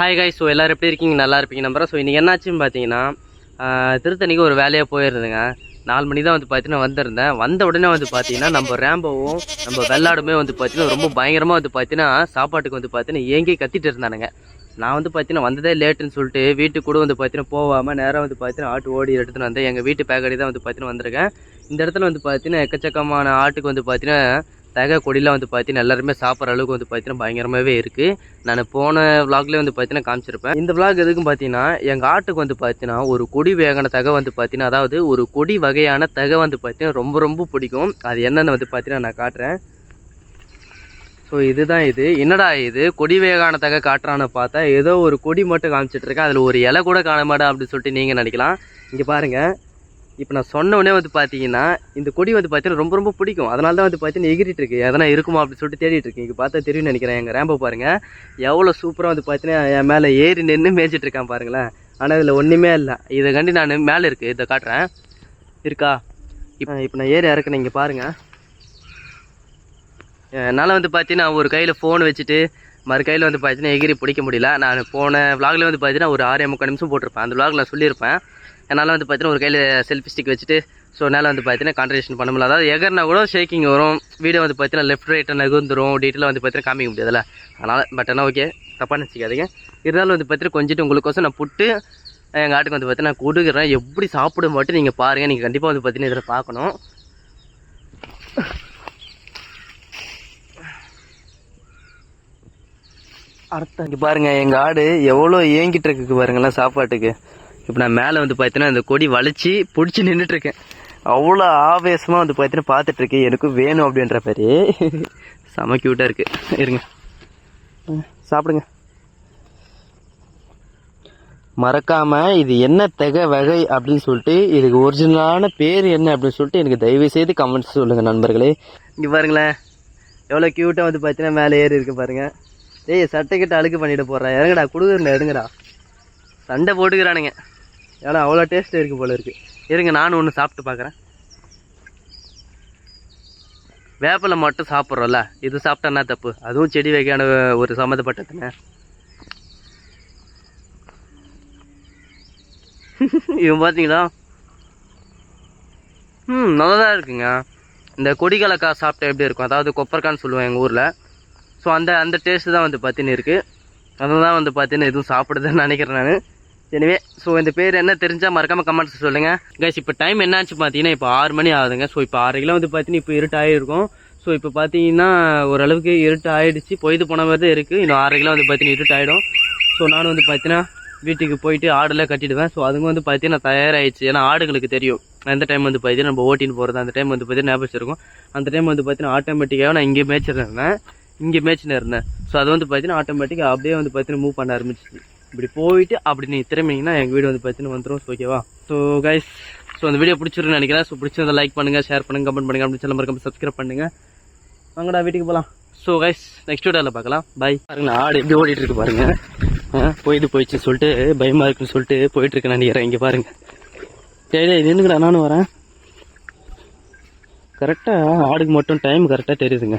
Hi காய் so எல்லோரும் எப்படி இருக்கீங்க? நல்லா இருப்பீங்க நம்புகிறேன் ஸோ இன்றைக்கி என்னாச்சுன்னு பார்த்தீங்கன்னா திருத்தணிக்கு ஒரு வேலையாக போயிருந்தேங்க. நாலு மணி தான் வந்து பார்த்தீங்கன்னா வந்திருந்தேன். வந்த உடனே வந்து பார்த்தீங்கன்னா நம்ம ரேம்போவும் நம்ம வெள்ளாடுமே வந்து பார்த்தீங்கன்னா ரொம்ப பயங்கரமாக வந்து பார்த்தீங்கன்னா சாப்பாட்டுக்கு வந்து பார்த்தீங்கன்னா ஏங்கி கத்திட்டு இருந்தானுங்க. நான் வந்து பார்த்தீங்கன்னா வந்ததே லேட்டுன்னு சொல்லிட்டு வீட்டுக்கு கூட வந்து பார்த்தீங்கன்னா போகாமல் நேராக வந்து பார்த்தீங்கன்னா ஆட்டு ஓடி எடுத்துன்னு வந்தேன் எங்கள் வீட்டு பேக்கடி தான் வந்து பார்த்தீங்கன்னா வந்திருக்கேன். இந்த இடத்துல வந்து பார்த்தீங்கன்னா எக்கச்சக்கமான ஆட்டுக்கு வந்து பார்த்தீங்கன்னா தக கொடிலாம் வந்து பார்த்தீங்கன்னா எல்லாருமே சாப்பிட்ற அளவுக்கு வந்து பார்த்தீங்கன்னா பயங்கரமாகவே இருக்குது நான் போன விளாக்லேயே வந்து பார்த்தீங்கன்னா காமிச்சிருப்பேன். இந்த விளாக் எதுக்கும் பார்த்தீங்கன்னா எங்கள் ஆட்டுக்கு வந்து பார்த்தீங்கன்னா ஒரு கொடி வேகான தகை வந்து பார்த்தீங்கன்னா அதாவது ஒரு கொடி வகையான தகை வந்து பார்த்தீங்கன்னா ரொம்ப ரொம்ப பிடிக்கும். அது என்னென்னு வந்து பார்த்தீங்கன்னா நான் காட்டுறேன். ஸோ இதுதான் இது. என்னடா இது? கொடி வேகான தகை காட்டுறான்னு பார்த்தா ஏதோ ஒரு கொடி மட்டும் காமிச்சிட்ருக்கேன் அதில் ஒரு இலை கூட காண அப்படின்னு சொல்லிட்டு நீங்கள் நினைக்கலாம். இங்கே பாருங்கள் இப்போ நான் சொன்ன உடனே வந்து பார்த்தீங்கன்னா இந்த கொடி வந்து பார்த்தீங்கன்னா ரொம்ப ரொம்ப பிடிக்கும். அதனால தான் வந்து பார்த்தீங்கன்னா எகிரிட்டு இருக்கு. எதனா இருக்குமா அப்படின்னு சொல்லிட்டு தேடிட்டு இருக்கு இங்கே பார்த்தா தெரியும்னு நினைக்கிறேன். எங்கள் ரேம்போ பாருங்கள் எவ்வளோ சூப்பராக வந்து பார்த்தீங்கன்னா என் மேலே ஏறி நின்று மேய்ச்சிட்டு இருக்கான் பாருங்களேன். ஆனால் இதில் ஒன்றுமே இல்லை. இதை கண்டி நான் மேலே இருக்குது இதை காட்டுறேன். இருக்கா? இப்போ இப்போ நான் ஏறி இறக்குனேன் இங்கே பாருங்கள் என்னால் வந்து பார்த்தீங்கன்னா ஒரு கையில் ஃபோன் வச்சுட்டு மறு கையில் வந்து பார்த்தீங்கன்னா எகிரி பிடிக்க முடியல. நான் போன விளாகில் வந்து பார்த்தீங்கன்னா ஒரு ஆறே முக்கால் நிமிஷம் போட்டிருப்பேன். அந்த விளாகில் நான் சொல்லியிருப்பேன். என்னால் வந்து பார்த்தீங்கன்னா ஒரு கையில் செல்ஃபி ஸ்டிக் வச்சுட்டு ஸோ என்னால் வந்து பார்த்தீங்கன்னா கான்ட்ரேஷன் பண்ண முடியல. அதாவது எகர்னா கூட ஷேக்கிங் வரும். வீடியோ வந்து பார்த்தீங்கன்னா லெஃப்ட் ரைட்டை நகுந்துரும் டீட்டெயிலாக வந்து பார்த்தீங்கன்னா காமிக்க முடியாதுல்ல. அதனால் பட் ஆனால் ஓகே தப்பாக நினச்சிக்காதீங்க. இருந்தாலும் வந்து பார்த்தீங்கன்னா கொஞ்சிட்டு உங்களுக்கோசம் நான் புட்டு எங்கள் ஆட்டுக்கு வந்து பார்த்தீங்கன்னா நான் கொடுக்குறேன். எப்படி சாப்பிடும் மட்டும் நீங்கள் பாருங்கள் நீங்கள் கண்டிப்பாக வந்து பார்த்தீங்கன்னா இதில் பார்க்கணும். அடுத்த இங்கே பாருங்க எங்கள் ஆடு எவ்வளோ ஏங்கிட்டு இருக்கு பாருங்களேன் சாப்பாட்டுக்கு. இப்போ நான் மேலே வந்து பார்த்தீங்கன்னா அந்த கொடி வளைச்சி பிடிச்சி நின்றுட்டுருக்கேன் அவ்வளோ ஆவேசமாக வந்து பார்த்தீங்கன்னா பார்த்துட்ருக்கேன் எனக்கு வேணும் அப்படின்ற மாதிரி. செம க்யூட்டாக இருக்குது இருங்க. சாப்பிடுங்க. மறக்காமல் இது என்ன தகை வகை அப்படின்னு சொல்லிட்டு இதுக்கு ஒரிஜினலான பேர் என்ன அப்படின்னு சொல்லிட்டு எனக்கு தயவு செய்து கமெண்ட்ஸ் சொல்லுங்கள் நண்பர்களே. இங்கே பாருங்களேன். எவ்வளோ க்யூட்டாக வந்து பார்த்தீங்கன்னா மேலே ஏறி இருக்கு பாருங்க. ஏய் சட்டை கிட்ட அழுக்கு பண்ணிட்டு போடுறேன் இறங்கடா கொடுக்குறேன் எடுங்கடா சண்டை போட்டுக்கிறானுங்க. ஏன்னா அவ்வளோ டேஸ்ட்டாக இருக்குது போல இருக்குது இருங்க நானும் ஒன்று சாப்பிட்டு பார்க்குறேன் வேப்பிலை மட்டும் சாப்பிட்றோம்ல. இது சாப்பிட்டா என்ன தப்பு? அதுவும் செடி வகையான ஒரு சம்மந்தப்பட்டதுன்னு இவன் பார்த்தீங்களா ம் நல்லா தான் இருக்குங்க. இந்த கொடிகலக்காய் சாப்பிட்டா எப்படி இருக்கும்? அதாவது கொப்பரைக்கான்னு சொல்லுவேன் எங்கள் ஊரில். ஸோ அந்த அந்த டேஸ்ட்டு தான் வந்து பார்த்தீங்கன்னா இருக்குது அதுதான் வந்து பார்த்தீங்கன்னா எதுவும் சாப்பிடுதுன்னு நினைக்கிறேன் நான். எனவே ஸோ இந்த பேர் என்ன தெரிஞ்சால் மறக்காமல் கமெண்ட்ஸ் சொல்லுங்கள் கைஸ் இப்போ டைம் என்னாச்சு பார்த்தீங்கன்னா இப்போ ஆறு மணி ஆகுதுங்க. ஸோ இப்போ ஆறு கிலோ வந்து பார்த்தீங்கன்னா இப்போ இருட்டாயிருக்கும் ஸோ இப்போ பார்த்தீங்கன்னா ஓரளவுக்கு இருட்டு ஆகிடுச்சு பொய்து போன மாதிரி தான் இருக்குது இன்னும் ஆறு கிலோ வந்து பார்த்தீங்கன்னா இருட்டு ஆகிடும் ஸோ நானும் வந்து பார்த்தீங்கன்னா வீட்டுக்கு போயிட்டு ஆடெல்லாம் கட்டிடுவேன். ஸோ அதுங்க வந்து பார்த்தீங்கன்னா தயாராகிடுச்சு ஏன்னா ஆடுகளுக்கு தெரியும். எந்த டைம் வந்து பார்த்தீங்கன்னா நம்ம ஓட்டின்னு போகிறது அந்த டைம் வந்து பார்த்தீங்கன்னா ஞாபகம் இருக்கும் அந்த டைம் வந்து பார்த்தீங்கன்னா ஆட்டோமேட்டிக்காக நான் இங்கே மேய்ச்சிருந்தேன். இங்கே மேய்ச்சின்னு இருந்தேன். ஸோ அது வந்து பார்த்தீங்கன்னா ஆட்டோமேட்டிக்காக அப்படியே வந்து பார்த்தீங்கன்னா மூவ் பண்ண ஆரம்பிச்சிச்சு. இப்படி போயிட்டு அப்படி நீ திரும்பினீங்கன்னா எங்கள் வீடு வந்து பார்த்துன்னு வந்துடும் ஓகேவா ஸோ கைஸ் ஸோ அந்த வீடியோ பிடிச்சிருன்னு நினைக்கிறேன். ஸோ பிடிச்சிருந்தா லைக் பண்ணுங்கள் ஷேர் பண்ணுங்கள் கமெண்ட் பண்ணுங்கள் அப்படின்னு சொல்ல மறக்காம சப்ஸ்கிரைப் பண்ணுங்கள் வாங்கடா வீட்டுக்கு போகலாம் ஸோ கைஸ் நெக்ஸ்ட் வீடியோவில் பார்க்கலாம். பை பாருங்க ஆடு எப்படி ஓடிட்டு இருக்கு பாருங்க. ஆ, போயிது போயிடுச்சு சொல்லிட்டு பயமாக இருக்குன்னு சொல்லிட்டு போயிட்டு இருக்கேன் நினைக்கிறேன் இங்கே பாருங்க. சரி நின்றுக்கடா நானும் வரேன். கரெக்டாக ஆடுக்கு மட்டும் டைம் கரெக்டாக தெரியுதுங்க.